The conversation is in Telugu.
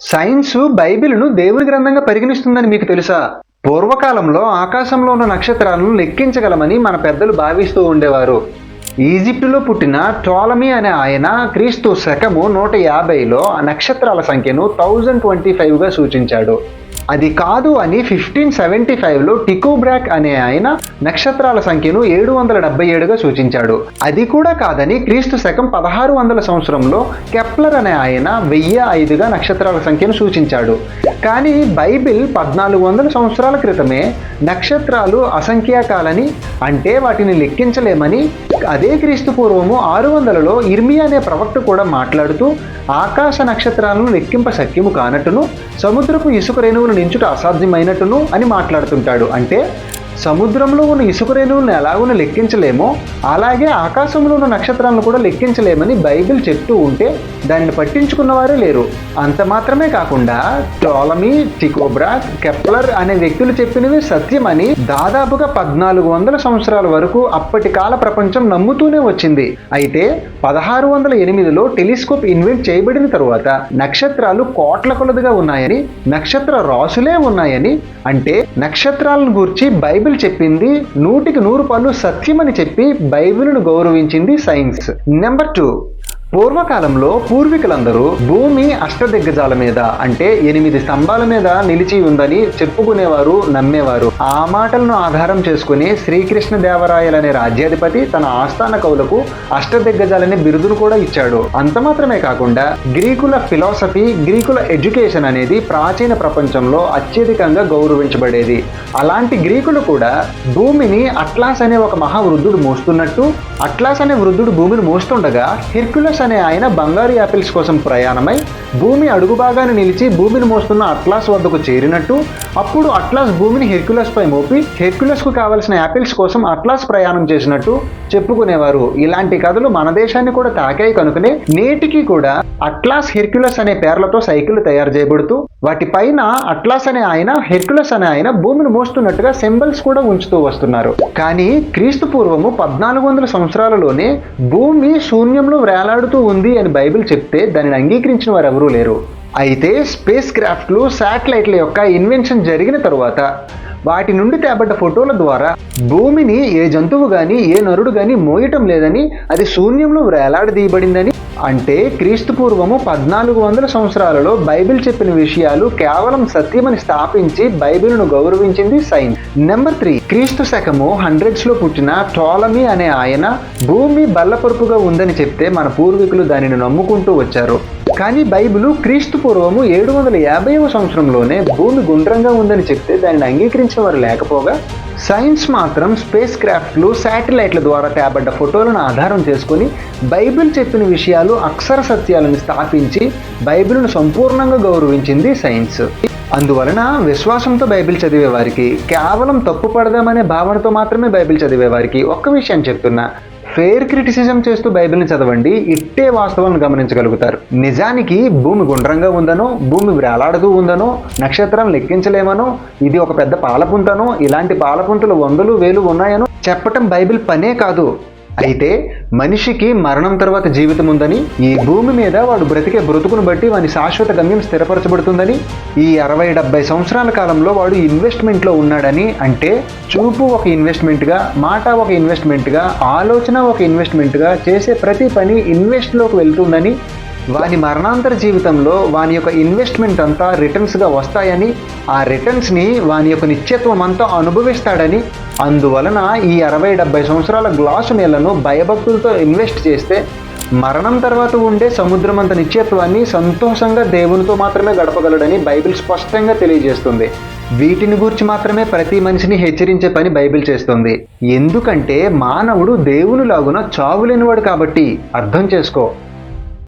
సైన్స్ బైబిల్ను దేవుని గ్రంథంగా పరిగణిస్తుందని మీకు తెలుసా? పూర్వకాలంలో ఆకాశంలో ఉన్న నక్షత్రాలను లెక్కించగలమని మన పెద్దలు భావిస్తూ ఉండేవారు. ఈజిప్టులో పుట్టిన టోలమీ అనే ఆయన క్రీస్తు శకము నూట యాభైలో ఆ నక్షత్రాల సంఖ్యను థౌజండ్ ట్వంటీ ఫైవ్గా సూచించాడు. అది కాదు అని ఫిఫ్టీన్ సెవెంటీ ఫైవ్లో టికోబ్రాక్ అనే ఆయన నక్షత్రాల సంఖ్యను ఏడు వందల డెబ్బై ఏడుగా సూచించాడు. అది కూడా కాదని క్రీస్తు శకం పదహారు వందల సంవత్సరంలో కెప్లర్ అనే ఆయన వెయ్యి ఐదుగా నక్షత్రాల సంఖ్యను సూచించాడు. కానీ బైబిల్ పద్నాలుగు వందల సంవత్సరాల క్రితమే నక్షత్రాలు అసంఖ్యాకాలని అంటే వాటిని లెక్కించలేమని అదే క్రీస్తు పూర్వము ఆరు వందలలో ఇర్మియా అనే ప్రవక్త కూడా మాట్లాడుతూ ఆకాశ నక్షత్రాలను లెక్కింప సఖ్యము కానట్టును సముద్రపు ఇసుక రేణువులు నించుట అసాధ్యమైనట్టును అని మాట్లాడుతుంటాడు. అంటే సముద్రంలో ఉన్న ఇసుక రేణువులను ఎలాగున లెక్కించలేమో అలాగే ఆకాశంలో ఉన్న నక్షత్రాలను కూడా లెక్కించలేమని బైబిల్ చెప్తూ ఉంటే దానిని పట్టించుకున్నవారే లేరు. అంత మాత్రమే కాకుండా టోలమీ టికోబ్రా కెప్లర్ అనే వ్యక్తులు చెప్పినవి సత్యమని దాదాపుగా పద్నాలుగు వందల సంవత్సరాల వరకు అప్పటి కాల ప్రపంచం నమ్ముతూనే వచ్చింది. అయితే పదహారు వందల ఎనిమిదిలో టెలిస్కోప్ ఇన్వెంట్ చేయబడిన తరువాత నక్షత్రాలు కోట్ల కొలదిగా ఉన్నాయని నక్షత్ర రాసులే ఉన్నాయని అంటే నక్షత్రాలను గూర్చి బైబిల్ చెప్పింది నూటికి నూరు పళ్ళు సత్యమని చెప్పి బైబిల్ను గౌరవించింది సైన్స్. Number two. పూర్వకాలంలో పూర్వీకులందరూ భూమి అష్టదిగ్గజాల మీద అంటే ఎనిమిది స్తంభాల మీద నిలిచి ఉందని చెప్పుకునేవారు నమ్మేవారు. ఆ మాటలను ఆధారం చేసుకుని శ్రీకృష్ణ దేవరాయలనే రాజ్యాధిపతి తన ఆస్థాన కవులకు అష్టదిగ్గజాలనే బిరుదును కూడా ఇచ్చాడు. అంత మాత్రమే కాకుండా గ్రీకుల ఫిలాసఫీ గ్రీకుల ఎడ్యుకేషన్ అనేది ప్రాచీన ప్రపంచంలో అత్యధికంగా గౌరవించబడేది. అలాంటి గ్రీకులు కూడా భూమిని అట్లాస్ అనే ఒక మహావృద్ధుడు మోస్తున్నట్టు అట్లాస్ అనే వృద్ధుడు భూమిని మోస్తుండగా అనే ఆయన బంగారు యాపిల్స్ కోసం ప్రయాణమై భూమి అడుగు భాగాన్ని నిలిచి భూమిని మోస్తున్న అట్లాస్ వద్దకు చేరినట్టు అప్పుడు అట్లాస్ భూమిని హెర్క్యులస్ పై మోపి హెర్క్యులస్కు కావలసిన యాపిల్స్ కోసం అట్లాస్ ప్రయాణం చేసినట్టు చెప్పుకునేవారు. ఇలాంటి కథలు మన దేశాన్ని కూడా తాకాయి కనుకనే నేటికి కూడా అట్లాస్ హెర్క్యులస్ అనే పేర్లతో సైకిల్ తయారు చేయబడుతూ వాటి పైన అట్లాస్ అనే ఆయన హెర్క్యులస్ అనే ఆయన భూమిని మోస్తున్నట్టుగా సింబల్స్ కూడా ఉంచుతూ వస్తున్నారు. కానీ క్రీస్తు పూర్వము పద్నాలుగు వందల సంవత్సరాలలోనే భూమి శూన్యంలో వేలాడుతూ ఉంది అని బైబిల్ చెప్తే దానిని అంగీకరించిన వారు ఎవరూ లేరు. అయితే స్పేస్ క్రాఫ్ట్లు శాటిలైట్ల యొక్క ఇన్వెన్షన్ జరిగిన తరువాత వాటి నుండి తేబడ్డ ఫోటోల ద్వారా భూమిని ఏ జంతువు కానీ ఏ నరుడు కానీ మోయటం లేదని అది శూన్యంలో వేలాడదీయబడిందని అంటే క్రీస్తు పూర్వము పద్నాలుగు వందల సంవత్సరాలలో బైబిల్ చెప్పిన విషయాలు కేవలం సత్యమని స్థాపించి బైబిల్ను గౌరవించింది సైన్స్. నెంబర్ త్రీ క్రీస్తు శకము హండ్రెడ్స్లో పుట్టిన టోలమీ అనే ఆయన భూమి బల్లపరుపుగా ఉందని చెప్తే మన పూర్వీకులు దానిని నమ్ముకుంటూ వచ్చారు. కానీ బైబిల్ క్రీస్తు పూర్వము ఏడు వందల యాభైవ సంవత్సరంలోనే భూమి గుండ్రంగా ఉందని చెప్తే దానిని అంగీకరించిన వారు లేకపోగా సైన్స్ మాత్రం స్పేస్ క్రాఫ్ట్లు శాటిలైట్ల ద్వారా తేబడ్డ ఫోటోలను ఆధారం చేసుకుని బైబిల్ చెప్పిన విషయాలు అక్షర సత్యాలను స్థాపించి బైబిల్ను సంపూర్ణంగా గౌరవించింది సైన్స్. అందువలన విశ్వాసంతో బైబిల్ చదివేవారికి కేవలం తప్పు పడదామనే భావనతో మాత్రమే బైబిల్ చదివేవారికి ఒక్క విషయం చెప్తున్నా. ఫేర్ క్రిటిసిజం చేస్తూ బైబిల్ని చదవండి ఇట్టే వాస్తవాలను గమనించగలుగుతారు. నిజానికి భూమి గుండ్రంగా ఉందనో భూమి వేలాడుతూ ఉందనో నక్షత్రం లెక్కించలేమనో ఇది ఒక పెద్ద పాలపుంతనో ఇలాంటి పాలపుంతలు వందలు వేలు ఉన్నాయనో చెప్పటం బైబిల్ పనే కాదు. అయితే మనిషికి మరణం తర్వాత జీవితం ఉందని ఈ భూమి మీద వాడు బ్రతికే బ్రతుకును బట్టి వాని శాశ్వత గమ్యం స్థిరపరచబడుతుందని ఈ అరవై డెబ్బై సంవత్సరాల కాలంలో వాడు ఇన్వెస్ట్మెంట్లో ఉన్నాడని అంటే చూపు ఒక ఇన్వెస్ట్మెంట్గా మాట ఒక ఇన్వెస్ట్మెంట్గా ఆలోచన ఒక ఇన్వెస్ట్మెంట్గా చేసే ప్రతి పని ఇన్వెస్ట్లోకి వెళ్తుందని వాని మరణాంతర జీవితంలో వాని యొక్క ఇన్వెస్ట్మెంట్ అంతా రిటర్న్స్గా వస్తాయని ఆ రిటర్న్స్ని వాని యొక్క నిత్యత్వం అంతా అనుభవిస్తాడని అందువలన ఈ అరవై డెబ్బై సంవత్సరాల గ్లాసు నీళ్ళను భయభక్తులతో ఇన్వెస్ట్ చేస్తే మరణం తర్వాత ఉండే సముద్రం అంత నిత్యత్వాన్ని సంతోషంగా దేవునితో మాత్రమే గడపగలడని బైబిల్ స్పష్టంగా తెలియజేస్తుంది. వీటిని గురించి మాత్రమే ప్రతి మనిషిని హెచ్చరించే పని బైబిల్ చేస్తుంది. ఎందుకంటే మానవుడు దేవుని లాగున చావులేనివాడు కాబట్టి అర్థం చేసుకో.